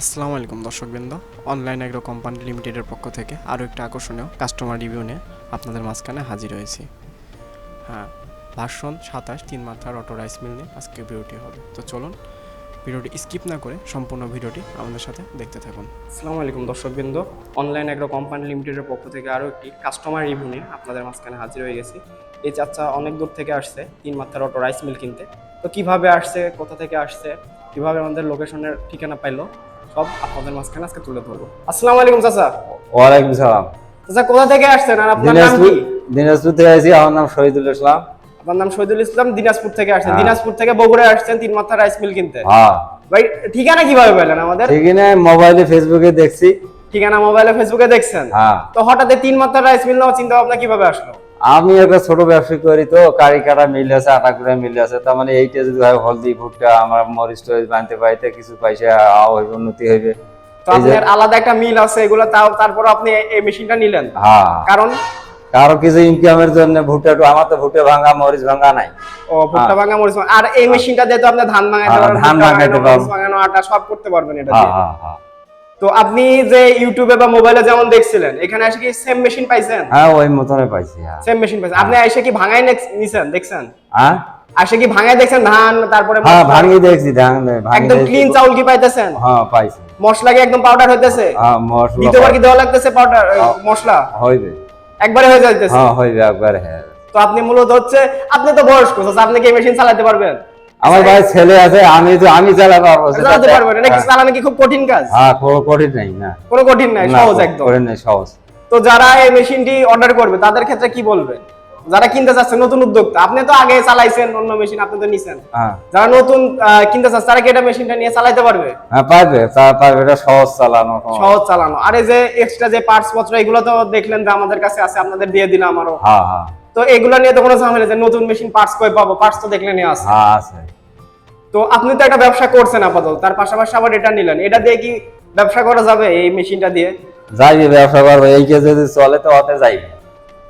আসসালামু আলাইকুম দর্শকবৃন্দ। অনলাইন এগ্রো কোম্পানি লিমিটেডের পক্ষ থেকে আরও একটা আকর্ষণীয় কাস্টমার রিভিউ নিয়ে আপনাদের মাঝখানে হাজির হয়েছি। হ্যাঁ ভাষণ সাতাশ, তিন মাথার অটো রাইস মিল নিয়ে আজকে ভিডিওটি হবে। তো চলুন ভিডিওটি স্কিপ না করে সম্পূর্ণ ভিডিওটি আমাদের সাথে দেখতে থাকুন। আসসালামু আলাইকুম দর্শকবৃন্দ। অনলাইন এগ্রো কোম্পানি লিমিটেডের পক্ষ থেকে আরও একটি কাস্টমার রিভিউ নিয়ে আপনাদের মাঝখানে হাজির হয়ে গেছি। এই চাচা অনেক দূর থেকে আসছে তিন মাথার অটো রাইস মিল কিনতে। তো কীভাবে আসছে, কোথা থেকে আসছে, কীভাবে আমাদের লোকেশনের ঠিকানা পাইলো সব আপনাদের মাঝখানে আজকে তুলে ধরবো। আসসালামু আলাইকুম চাচা। ওয়ালাইকুম সালাম। চাচা কোথা থেকে আসছেন আর আপনার নাম দিনাজপুর কি? দিনাজপুর থেকে আছি আমার নাম শহীদুল ইসলাম। আপনার নাম শহীদুল ইসলাম দিনাজপুর থেকে আসছেন। হ্যাঁ। দিনাজপুর থেকে বগুড়ায় আসছেন তিন মাত্রা রাইস মিল কিনতে। হ্যাঁ। ভাই ঠিকানা কীভাবে পেলেন আমাদের? ঠিক না মোবাইলে ফেসবুকে দেখছি। ঠিকানা মোবাইলে ফেসবুকে দেখছেন? হ্যাঁ। তো হঠাৎ তিন মাত্রা রাইস মিল নেওয়ার চিন্তা ভাবনা কীভাবে আসলো? আমি একটা ছোট ব্যবসা করি তো কারি কাটা মিল আছে আটা করে মিল আছে তার মানে এইটা যদি হয় হলদি ভুট্টা আমার মরিচ টরিচ বানতে পাইতে কিছু পয়সা হইবে উন্নতি হইবে। আপনার আলাদা একটা মিল আছে এগুলো তাও তারপর আপনি এই মেশিনটা নিলেন? হ্যাঁ। কারণ? কারও কিছু ইনকামের জন্য ভুট্টা আমার তো ভুট্টা ভাঙা মরিচ ভাঙা নাই। ও ভুট্টা ভাঙা মরিচ আর এই মেশিনটা দিয়ে তো আপনি ধান ভাঙাইতে হ্যাঁ, পারবেন ধান ভাঙাইতে ভাঙানো, ভাঙানো আটা সব করতে পারবেন এটা হ্যাঁ দিয়ে হ্যাঁ হ্যাঁ। তো আপনি যে ইউটিউবে বা মোবাইলে যেমন দেখছিলেন এখানে এসে কি সেম মেশিন পাইছেন? হ্যাঁ ওই মতনে পাইছি হ্যাঁ। সেম মেশিন পাইছেন। আপনি এসে কি ভাঙাই নিছেন দেখছেন? হ্যাঁ? আসে কি ভাঙাই দেখছেন ধান তারপরে হ্যাঁ মশলা? ভাঙি দেখছি ধান একদম ক্লিন চাউল কি পাইতেছেন? হ্যাঁ পাইছি। মশলা কি একদম পাউডার হইতেছে? হ্যাঁ মশলা দ্বিতীয়বার কি দেওয়া লাগতেছে পাউডার মশলা? হইবে। একবারে হয়ে যাইতেছে। হ্যাঁ হইবে একবার হ্যাঁ। তো আপনি মূলত হচ্ছে আপনি তো বয়স্ক আপনি কি মেশিন চালাতে পারবেন? আমার ভাই ছেলে আছে আমি তো আমি চালাতে পারব সেটা চালাতে তো- পারবেন এটা কি হ্যাঁ। চালানো কি খুব কঠিন কাজ? হ্যাঁ কোনো কঠিন নাই না। কোনো কঠিন নাই সহজ একদম। কঠিন নাই সহজ। তো যারা এই মেশিনটি অর্ডার করবে তাদের ক্ষেত্রে কি বলবেন যারা কিনতে চাচ্ছে নতুন উদ্যোক্তা আপনি তো আগে চালাইছেন অন্য মেশিন আপনি তো নিছেন। হ্যাঁ। যারা নতুন কিনতে চাচ্ছে তারা কি এটা মেশিনটা নিয়ে চালাতে পারবে? হ্যাঁ পারবে তা পারবে এটা সহজ চালানো। সহজ চালানো। আর এই যে এক্সট্রা যে পার্টস পত্র এগুলো তো দেখলেন যে আমাদের কাছে আছে আপনাদের দিয়ে দিলাম আরও। হ্যাঁ হ্যাঁ। তো এগুলো নিয়ে তো কোনো ঝামেলা যে নতুন মেশিন পার্টস কই পাবো পার্টস তো দেখলে নিয়ে আছে। হ্যাঁ আছে। তো আপনি তো একটা ব্যবসা করছেন আপাতত তার পাশাপাশি আবার এটা নিলেন। এটা দিয়ে কি ব্যবসা করা যাবে এই মেশিনটা দিয়ে? যাইবে ব্যবসা করব। এই কে যদি চলে তো ওতে যাইবে।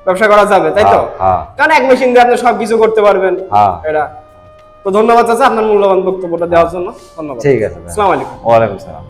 ব্যবসা করা যাবে তাই তো? হ্যাঁ কারণ এক মেশিন দিয়ে আপনি সবকিছু করতে পারবেন। হ্যাঁ। এটা। তো ধন্যবাদ চাচা আপনার মূল্যবান বক্তব্যটা দেওয়ার জন্য। ধন্যবাদ। ঠিক আছে আসসালামু আলাইকুম। ওয়ালাইকুম সালাম।